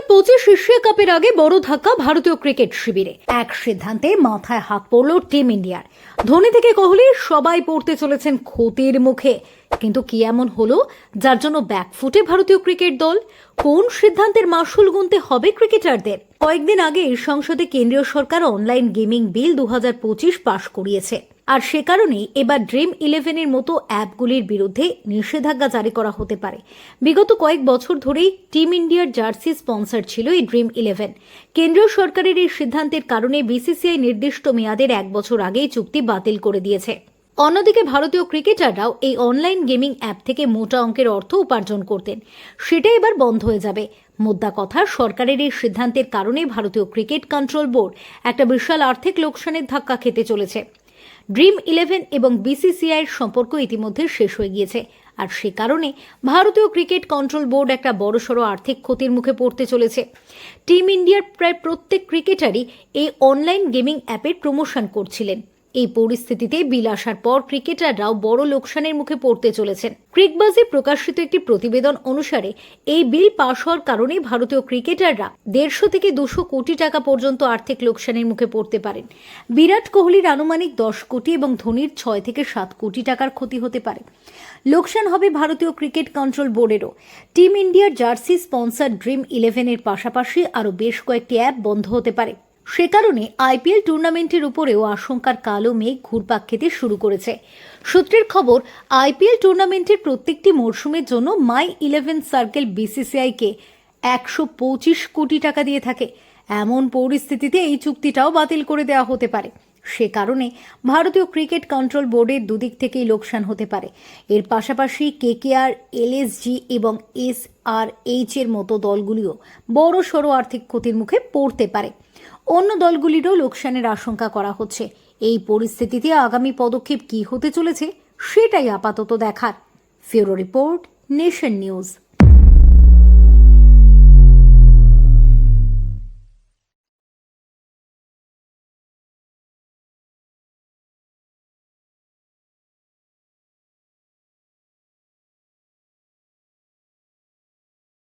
হাজার পঁচিশ এশিয়া কাপের আগে বড় ধাক্কা ভারতীয় ক্রিকেট শিবিরে। এক সিদ্ধান্তে মাথায় হাত পড়ল টিম ইন্ডিয়ার। ধোনি থেকে কোহলি সবাই পড়তে চলেছেন ক্ষতির মুখে। কিন্তু কি এমন হলো, যার জন্য ব্যাকফুটে ভারতীয় ক্রিকেট দল? কোন সিদ্ধান্তের মাসুল গুনতে হবে ক্রিকেটারদের? কয়েকদিন আগে সংসদে কেন্দ্রীয় সরকার অনলাইন গেমিং বিল দু হাজার পঁচিশ পাশ করিয়েছে। আর সে কারণেই এবার ড্রিম ইলেভেনের মতো অ্যাপগুলির বিরুদ্ধে নিষেধাজ্ঞা জারি করা হতে পারে। বিগত কয়েক বছর ধরেই টিম ইন্ডিয়ার জার্সি স্পন্সর ছিল এই ড্রিম ইলেভেন কেন্দ্রীয় সরকারের এই সিদ্ধান্তের কারণে বিসিসিআই নির্দিষ্ট মেয়াদের এক বছর আগেই চুক্তি বাতিল করে দিয়েছে। অন্যদিকে ভারতীয় ক্রিকেটাররাও এই অনলাইন গেমিং অ্যাপ থেকে মোটা অঙ্কের অর্থ উপার্জন করতেন। সেটা এবার বন্ধ হয়ে যাবে। মোদ্দা কথা, সরকারের এই সিদ্ধান্তের কারণে ভারতীয় ক্রিকেট কন্ট্রোল বোর্ড একটা বিশাল আর্থিক লোকসানের ধাক্কা খেতে চলেছে। ড্রিম ইলেভেন এবং বিসিসিআইয়ের সম্পর্ক ইতিমধ্যে শেষ হয়ে গিয়েছে। আর সে কারণে ভারতীয় ক্রিকেট কন্ট্রোল বোর্ড একটা বড়সড় আর্থিক ক্ষতির মুখে পড়তে চলেছে। টিম ইন্ডিয়ার প্রায় প্রত্যেক ক্রিকেটারই এই অনলাইন গেমিং অ্যাপের প্রমোশন করছিলেন। এই পরিস্থিতিতে বিল আসার পর ক্রিকেটাররাও বড় লোকসানের মুখে পড়তে চলেছেন। ক্রিকবাজে প্রকাশিত একটি প্রতিবেদন অনুসারে, এই বিল পাশ হওয়ার কারণে ভারতীয় ক্রিকেটাররা দেড়শো থেকে দুশো কোটি টাকা পর্যন্ত আর্থিক লোকসানের মুখে পড়তে পারেন। বিরাট কোহলির আনুমানিক দশ কোটি এবং ধোনির ছয় থেকে সাত কোটি টাকার ক্ষতি হতে পারে। লোকসান হবে ভারতীয় ক্রিকেট কন্ট্রোল বোর্ডেরও। টিম ইন্ডিয়ার জার্সি স্পন্সর ড্রিম ইলেভেনের পাশাপাশি আরও বেশ কয়েকটি অ্যাপ বন্ধ হতে পারে। সে কারণে আইপিএল টুর্নামেন্টের উপরেও আশঙ্কার কালো মেঘ ঘুরপাক খেতে শুরু করেছে। সূত্রের খবর, আইপিএল টুর্নামেন্টের প্রত্যেকটি মরশুমের জন্য মাই ইলেভেন সার্কেল বিসিসিআইকে একশো পঁচিশ কোটি টাকা দিয়ে থাকে। এমন পরিস্থিতিতে এই চুক্তিটাও বাতিল করে দেওয়া হতে পারে। সে কারণে ভারতীয় ক্রিকেট কন্ট্রোল বোর্ডের দুদিক থেকেই লোকসান হতে পারে। এর পাশাপাশি কেকেআর, এলএসজি এবং এস আর এইচ এর মতো দলগুলিও বড় সড়ো আর্থিক ক্ষতির মুখে পড়তে পারে। অন্য দলগুলিরও লোকসানের আশঙ্কা করা হচ্ছে। এই পরিস্থিতিতে আগামী পদক্ষেপ কী হতে চলেছে সেটাই আপাতত দেখার। Bureau report, nation news.